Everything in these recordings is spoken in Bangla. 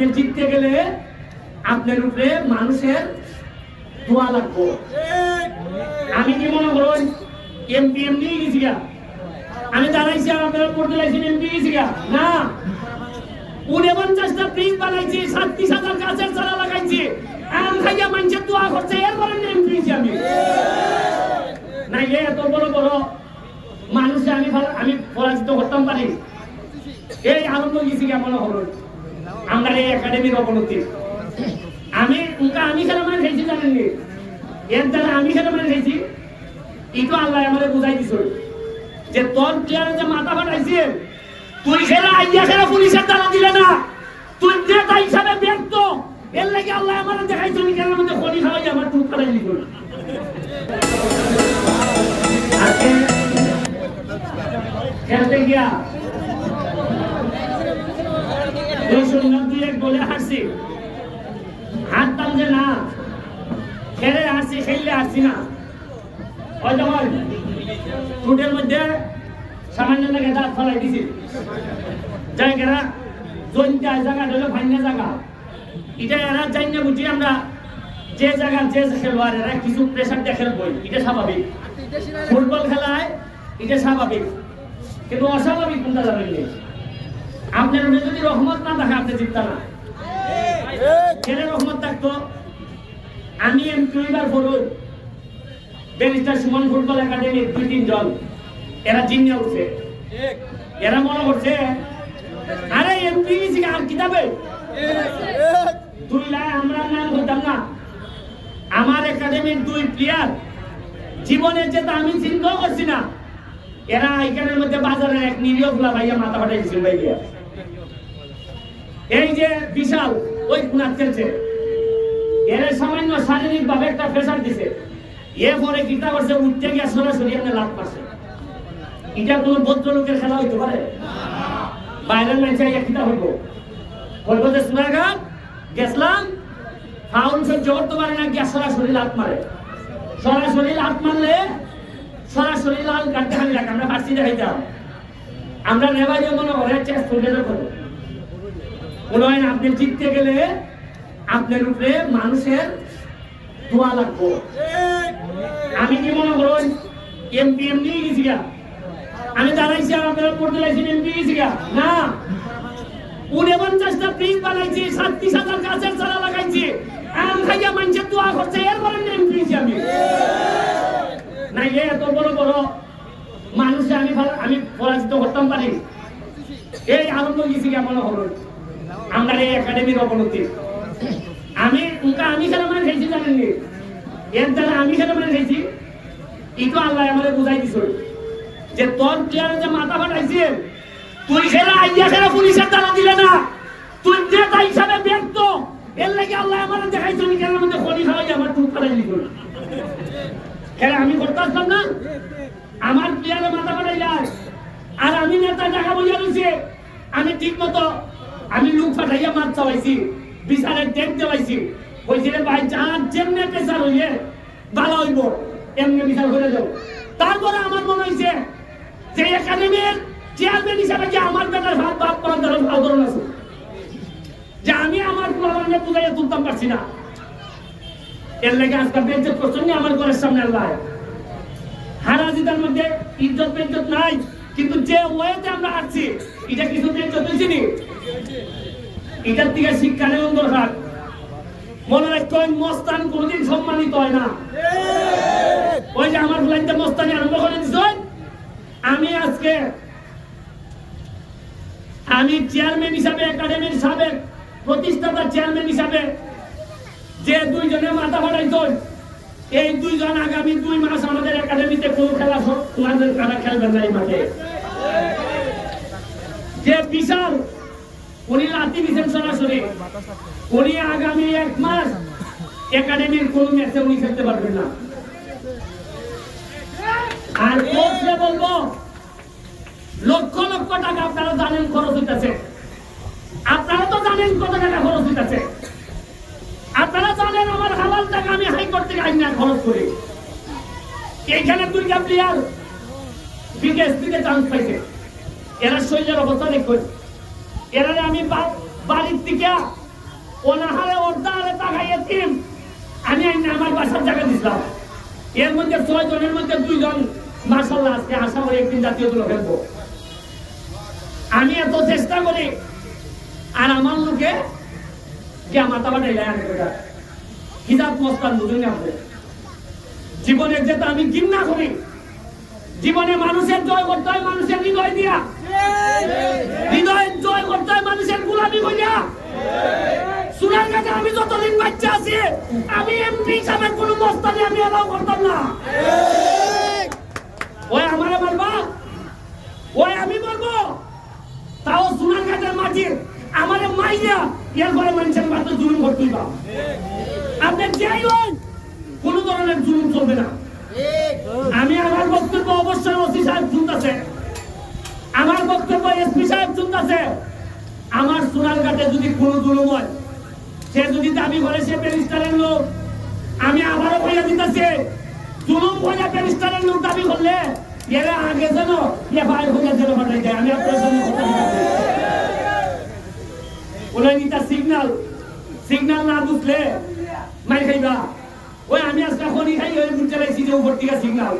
আপনি জিততে গেলে আপনার উপরে মানুষের দোয়া লাগবো। আমি কি মনে করুন এমপি এমনি গেছি আমি দাঁড়াইছি আর আপনারা পড়তে এমপি গেছি না। আম আমি। আমি পরাজিত করতাম পারি। এই আনন্দ গেছি কেমন হলো আমরা এই একাডেমির অবনতি। আমি উনকা আমি খেলা মানে খাইছি জানেননি এর দ্বারা আমি খেলা মানে খাইছি ইটো আল্লাহ আমারে বুঝাই দিছিল যে তোর প্লেয়ারে যে মাথা ফাটাইছে, তুই খেলা আইয়া খেলা পুলিশের দ্বারা দিলে না। তুই নেতা হিসাবে ব্যক্ত। এর লাগে আল্লাহ আমারে দেখাইছো নি খেলার মধ্যে খনি খাওয়াই আমার টুক ফাটাই দিল খেলতে গিয়া সুন্দর দুই এক বলে হারছি। হারতাম যে না খেলে হারছি খেললে হারছি না। ওই তখন ফুটের মধ্যে সামান্য লাগে দাঁত ফলাই দিছি। জায়গারা জৈন্তা জায়গা হলো ভাইনা জায়গা। এটা এরা জানি না বুঝি আমরা যে জায়গা যে খেলোয়াড় এরা কিছু প্রেশার দিয়ে খেলবই এটা স্বাভাবিক। ফুটবল খেলায় এটা স্বাভাবিক। কিন্তু অস্বাভাবিক কোনটা জানেন নি? আপনার উপরে যদি রহমত না থাকে আপনি জিততা না। ছেলে রহমত থাকতো আমি ব্যারিস্টার সুমন ফুটবল একাডেমির দুই তিন জন এরা জিনিয়ে উঠছে। এরা মনে করছে আরে এমপি আর কিতাবে? দুই লাই আমরা নাম করতাম না। আমার একাডেমির দুই প্লেয়ার জীবনে যেটা আমি চিন্তাও করছি না। এরা এখানের মধ্যে বাজারে এক নিরীহ ফুলা ভাইয়া মাথা ফাটাই দিছিল ভাইয়া। এই যে বিশাল, ওই কুনাত খেলছে। এর সামান্য শারীরিক ভাবে একটা প্রেশার দিছে। এ পরে গীতা করছে উঠতে গিয়ে সরাসরি আপনি লাভ পাচ্ছে এটা কোনো ভদ্রলোকের খেলা হইতে পারে? বাইরের ম্যাচে এক কিতা হইব? বলব যে সোনারঘাট গেছলাম। ফাউল সহ্য করতে পারে না, গিয়া সরাসরি লাভ মারে। সরাসরি লাভ মারলে সরাসরি লাল কাটতে খালি রাখ, আমরা ফার্সি দেখাইতাম আমরা নেবাই মনে করে চেষ্টা করব মনে হয় আপনি জিততে গেলে আপনার উপরে মানুষের দোয়া লাগবো। আমি কি মনে করুন, এমপি এমনি গেছি গা আমি দাঁড়াইছি আর আপনারা পড়তে লাইছেন এমপি গেছি গা না। উনপঞ্চাশটা ব্রিজ বানাইছি, সাতত্রিশ হাজার গাছের চারা লাগাইছি। আম খাইয়া মানুষের দোয়া করছে, এরপরে এমপি গেছি আমি। না এত বড় বড় মানুষ আমি আমি পরাজিত করতাম পারি। এই আনন্দ গেছি কেমন হলো আমরা এই একাডেমির অবনতি। আমি উনকা আমি খেলা মানে খাইছি জানেননি এর দ্বারা আমি খেলা মানে খাইছি ইটো আল্লাহ আমারে বুঝাই দিছিল যে তোর প্লেয়ারে যে মাথা ফাটাইছে, তুই খেলা, আইয়া খেলা, পুলিশের দ্বারা দিলে না। তুই যে তাই হিসাবে ব্যক্ত। এর লাগে আল্লাহ আমারে দেখাইছো নি খেলার মধ্যে খনি খাওয়াই আমার টুক ফাটাই দিল খেলা আমি করতে আসলাম না। আমার প্লেয়ারে মাথা ফাটাই যায় আর আমি নেতা টাকা বইয়া রয়েছে আমি ঠিক মতো আমি লুক ফাটাইয়া মাছ চাওয়াইছি বিচারের ডেট দেওয়াইছি কইছিল ভাই যার যেমনে পেশার হইয়ে ভালো হইব, এমনি বিচার করে যাও তারপরে আমার মনে হয়েছে যে একাডেমির চেয়ারম্যান হিসাবে যে আমার বেটার ভাত বাপ ধরন আদরণ আছে? যে আমি আমার প্রধানকে বুঝাইয়া তুলতাম পারছি না। এর লেগে আজকাল বেঞ্চত করছেন না আমার ঘরের সামনে আল্লাহ। হারা জিতার মধ্যে ইজ্জত বেজ্জত নাই, কিন্তু যে ওয়েতে আমরা আসছি, এটা কিছু বেজ্জত হয়েছে এটার থেকে শিক্ষা নেওয়ার দরকার। মনে রাখবেন মস্তান কোনদিন সম্মানিত হয় না। ওই যে আমার লাইনটা মস্তানি আরম্ভ করে আমি আজকে, আমি চেয়ারম্যান হিসাবে একাডেমির সাবেক প্রতিষ্ঠাতা চেয়ারম্যান হিসাবে যে দুইজনে মাথা ফাটাইছেন এই দুইজন আগামী দুই মাস আমাদের একাডেমিতে কোনো খেলা তোমাদের তারা খেলবেন না এই মাঠে। যে বিশাল উনি লাতি দিচ্ছেন সরাসরি। উনি আগামী এক মাস একাডেমির কোন ম্যাচে উনি খেলতে পারবেন না। আর কোচকে বলব, লক্ষ লক্ষ টাকা আপনারা জানেন খরচ হইতেছে। আপনারা তো জানেন কত টাকা খরচ হইতেছে। আপনারা জানেন আমার হালাল টাকা আমি হাইকোর্ট থেকে আইন খরচ করি। এইখানে দুইটা প্লেয়ার বিদেশ থেকে চান্স পাইছে। এরা শরীরের অবস্থা দেখুন। এরা আমি বাড়ির থেকে অনাহারে অর্ধাহারে তাকাইয়ে টিম আমি আমার বাসার জায়গা দিছিলাম। এর মধ্যে ছয় জনের মধ্যে দুইজন মার্শাল্লাহ আজকে আশা করি একদিন জাতীয় দল খেলব। আমি এত চেষ্টা করি, আর আমার লোকে কে মাথা বাটাই আনে হিজাব, মস্তান বুঝুন আপনি জীবনে যেটা আমি ঘৃণা করি, জীবনে মানুষের জয় করতে হয় মানুষের হৃদয় দিয়া। হৃদয়ের জয় করতে মানুষের গোলামি করিয়া সুনার কাছে আমি যতদিন বাচ্চা আছি, আমি এমপি হিসাবে কোনো মস্তানি আমি এলাও করতাম না। ওই আমারে মারবা? ওই আমি মারবো? তাও সুনার কাছের মাটির আমারে মাইয়া এর পরে মানুষের মাত্র জুলুম করতেই বা আপনি যাই হন, কোন ধরনের জুলুম চলবে না। আমি আমার বক্তব্য অবশ্যই ওসি সাহেব শুনতেছে। আমার বক্তব্য আমার সোনারঘাটে যদি কোনো জুলুম হয়, সে যদি দাবি করে সে প্যারিস্টারের লোক, আমি আবারও কইয়া দিতেছি, জুলুম কইয়া প্যারিস্টারের লোক দাবি করলে এরা আগে যেন এ ভাই হইয়া যেন পাঠাই যায় আমি আপনার কথা ওলাই নিতা সিগনাল সিগনাল না বুঝলে মাই খাইবা। ওই আমি আজকে খনি খাই, ওই বুঝতে লাইছি যে উপর থেকে সিগনাল।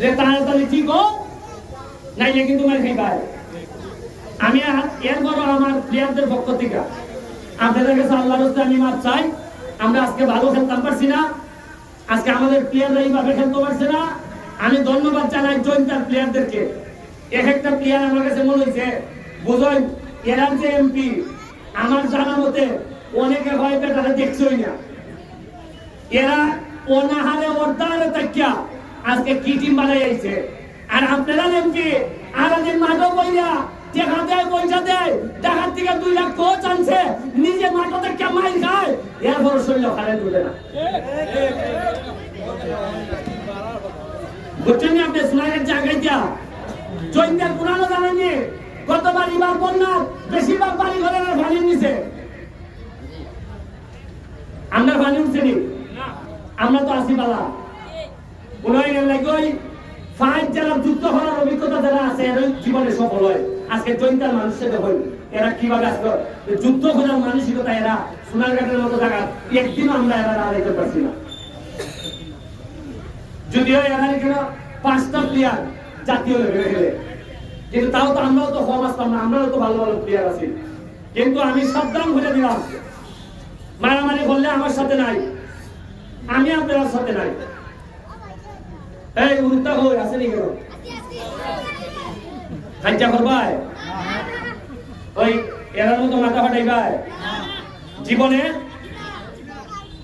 যে তাড়াতাড়ি ঠিক হোক নাইলে কিন্তু মাই খাইবা আমি আর এর বড় আমার প্লেয়ারদের পক্ষ থেকে আপনাদের কাছে আল্লাহর আমি মাপ চাই। আমরা আজকে ভালো খেলতাম পারছি না। আজকে আমাদের প্লেয়াররা এইভাবে খেলতে পারছে না। আমি ধন্যবাদ জানাই জয়েন্টার প্লেয়ারদেরকে। এক একটা প্লেয়ার আমার কাছে মনে হয়েছে, বুঝলেন, এরা যে এমপি, আমার জানা মতে অনেকে হয় বেটারা দেখছই না। এরা অনাহারে অর্ধাহারে তাকিয়া আজকে কি টিম বানাই আইছে আর আপনারা আর যে মাঠও কইরা টাকা দেয় পয়সা দেয় টাকার থেকে দুই লাখ কোচ আনছে নিজে মাঠও থেকে মাইল খায় এর বড় শরীর খালে তুলে না। বুঝছেন না আপনি সোনারের জায়গায় দিয়া জৈন্দের পুরানো জানেননি গতবার এবার বন্যা বেশিরভাগ বাড়ি নিছে। আমরা আমরা তো আসি পালা। উনই লাগে ফাইভ যারা যুদ্ধ করার অভিজ্ঞতা যারা আছে এর জীবনে সফল হয়। আজকে জৈন্তার মানুষের দেখুন এরা কীভাবে আজকে যুদ্ধ করার মানসিকতা এরা সোনারঘাটের মতো জায়গা, একদিনও আমরা এরা আড়াইতে পারছি না। যদিও এরা এখানে পাঁচটা প্লেয়ার জাতীয় লেভেলে খেলে। কিন্তু তাও তো আমরাও তো কম আসতাম না, আমরাও তো ভালো ভালো প্লেয়ার আছি। কিন্তু আমি সাবধান হয়ে দিলাম। মারামারি করলে আমার সাথে নাই। আমি আপনার সাথে নাই। এই উল্টা হই আছে নি কেন? খাইচা করবাই? ওই, এরার মতো মাথা ফাটাইবাই? জীবনে?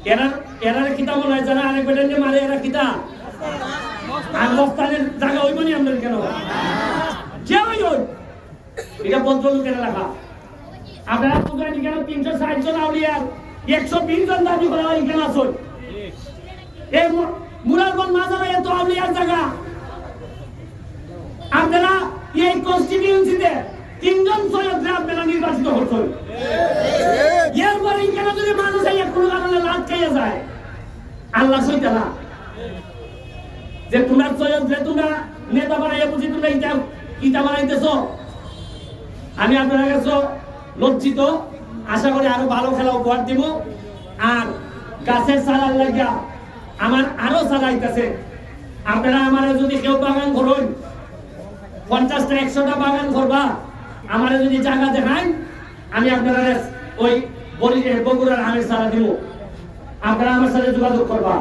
এরা, এরার কিতা মনে হয়, যারা আরেক বেটার মারে, এরা কিতা আর মস্তানের জায়গা হইব নি আমাদের কেন? যে হই হই এটা ভদ্রলোকের এলাকা আপনারা তো জানি কেন তিনশো ষাট জন আউলিয়ার, একশো বিশ জন দাবি করা হয় এখানে মু- মুরারগঞ্জ মাজারে এত আউলিয়ার জায়গা। আপনারা এই কনস্টিটিউন্সিতে তিনজন সৈয়দরা আপনারা নির্বাচিত করছেন এরপরে এখানে যদি মানুষ এই কোনো কারণে লাভ খাইয়া যায়? আল্লাহ সইতে না। যে তোমার সৈয়দ, যে তোমরা নেতা বানাইয়া বুঝি তোমরা ইটা ইটা বানাইতেছ। আমি আপনার কাছে লজ্জিত। আশা করি আরও ভালো খেলা উপহার দিব। আর গাছের সালার লাগিয়া আমার আরও সালাইতেছে আপনারা আমার যদি কেউ বাগান করুন, পঞ্চাশটা, একশোটা বাগান করবা, আমার যদি জায়গা দেখান, আমি আপনারা ওই বগুড়ার আমের সারা দিব। আপনারা আমার সাথে যোগাযোগ করবা।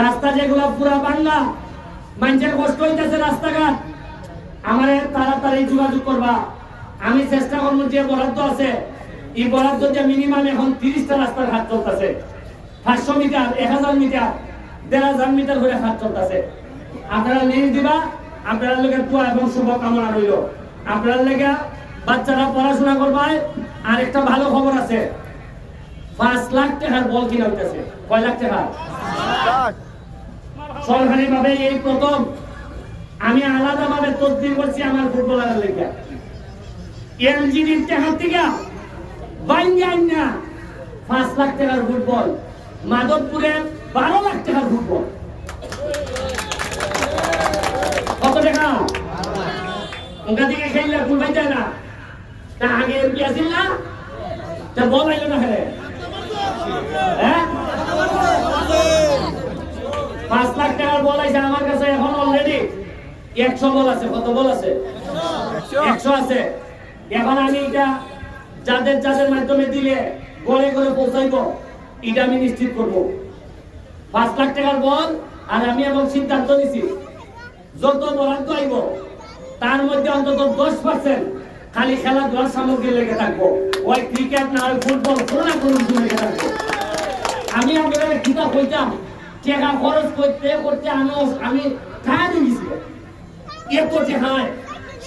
রাস্তা যেগুলো পুরা বাংলা, মানুষের কষ্ট হইতেছে রাস্তাঘাট, আমার তাড়াতাড়ি যোগাযোগ করবা। আমি চেষ্টা করব যে বরাদ্দ আছে। এই বরাদ্দ যে মিনিমাম এখন তিরিশটা রাস্তার হাত চলতেছে। পাঁচশো মিটার, এক হাজার মিটার, দেড় হাজার মিটার করে হাত চলতেছে। আপনারা লিঙ্ক দিবা, আপনারা লোকের দোয়া এবং শুভ কামনা রইল। আপনার লেগে বাচ্চারা পড়াশোনা করবায় আর একটা ভালো খবর আছে। পাঁচ লাখ টাকার বল কিনা হইতেছে কয় লাখ টাকা? সরকারি ভাবে এই প্রথম। আমি আলাদা ভাবে তদবির করছি আমার ফুটবলারের লেগে। এলজিডির টাকার থেকে বাইঙ্গান না পাঁচ লাখ টাকার ফুটবল। মাধবপুরের বারো লাখ টাকা? না। আগে না? হ্যাঁ? পাঁচ টাকার বল আমার কাছে এখন অলরেডি একশো বল আছে, কত বল আছে? একশো আছে। আমি এটা যাদের যাদের মাধ্যমে দিলে গড়ে গড়ে পৌঁছাইব। এটা আমি নিশ্চিত করব। পাঁচ লাখ টাকার বল আর আমি এবং সিদ্ধান্ত নিছি। যত বরাদ্দ আইব, তার মধ্যে অন্তত দশ পার্সেন্ট খালি খেলাধুলার সামগ্রী লেগে থাকব। ওই ক্রিকেট না হয় ফুটবল, কোনো না কোনো কিছু লেগে থাকব। আমি আপনাদের কিতাব কইতাম, টাকা খরচ করতে করতে আমি আমি টাকা দিয়ে এত টাকা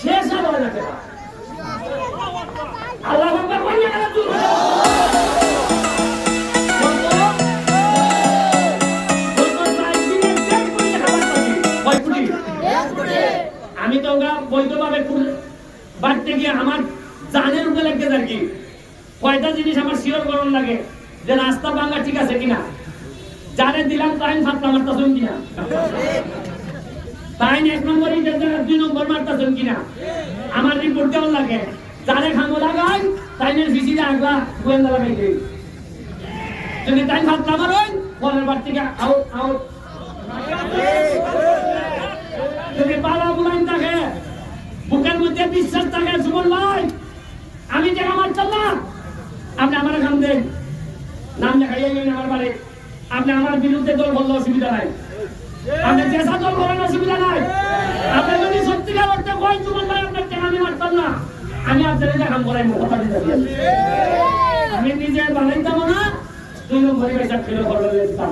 শেষ হবে না টাকা আল্লাহ বাড়তে গিয়ে আমার জানের উপরে লাগতে থাকি কয়টা জিনিস আমার শিওর করণ লাগে যে রাস্তা ভাঙা ঠিক আছে কিনা? যারে দিলাম তাই সাতটা মারতাছেন কিনা? তাই এক নম্বর দুই নম্বর মারতাছেন কিনা? আমার রিপোর্ট কেমন লাগে। যারে খামো লাগাই তাই ভিসি আগলা গোয়েন্দা লাগাই দেই। যদি তাই সাতটা মারোই পরের বার থেকে আউট আউট যদি পালা বুলাইন থাকে বুকের মধ্যে বিশ্বাস থাকে সুমন ভাই। আমি যে আমার না আপনি আমার কাম দেন। নাম দেখাইয়া গেলেন আমার বাড়ি। আপনি আমার বিরুদ্ধে দল বললে অসুবিধা নাই। আপনি চেষ্টা দল করেন অসুবিধা নাই। আপনি যদি সত্যিকার অর্থে কই সুমন ভাই, আপনার টাকা আমি মারতাম না? আমি আপনার কাম করাই কথা দিতে আমি নিজে বানাইতাম না, দুই নম্বরে পয়সা ফেলে করলে দিতাম।